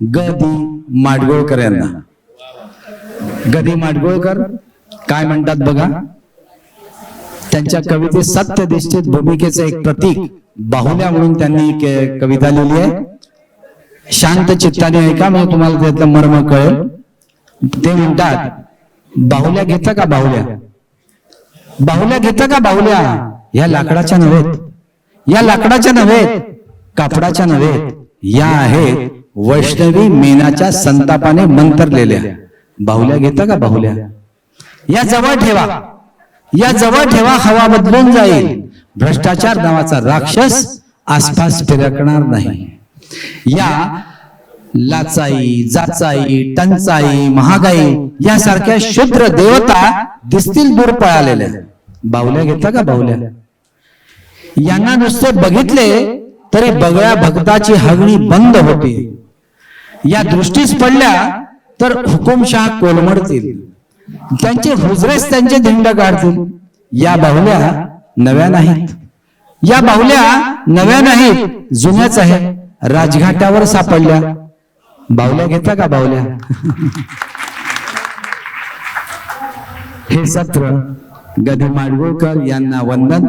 ग दी यांना गदी माडगोळकर काय म्हणतात बघा? त्यांच्या कवितेत सत्य निश्चित भूमिकेचं एक प्रतीक बाहुल्या म्हणून त्यांनी कविता लिहिली आहे. शांत चित्ताने ऐका मग तुम्हाला त्यातलं मर्म कळेल. ते म्हणतात बाहुल्या घेता का बाहुल्या? बाहुल्या घेता का बाहुल्या? या लाकडाच्या नव्हेत. या लाकडाच्या नव्हेत. कापडाच्या नव्हेत. या आहेत वैष्णवी मेनाच्या संतापाने मंतरलेल्या. बाहुल्या घेता का बाहुल्या? या जवळ ठेवा. या जवळ ठेवा हवा बदलून जाईल. भ्रष्टाचार नावाचा राक्षस आसपास फिरकणार नाही. या लाचाई जाचाई टंचाई महागाई यासारख्या शुद्र देवता दिसतील दूर पळालेल्या. बाहुल्या घेता का बाहुल्या? यांना नुसते बघितले तरी बगळ्या भक्ताची हगणी बंद होते. या दृष्टीस पडल्या तर हुकुमशाह कोलमडतील. त्यांचे हुजरेच त्यांचे धिंड काढतील. या बाहुल्या नव्या नाहीत. या बाहुल्या नव्या नाहीत. जुन्याच आहे राजघाटावर सापडल्या. बाहुल्या घेता का बाहुल्या? हे सत्र गदी माडगुळकर यांना वंदन.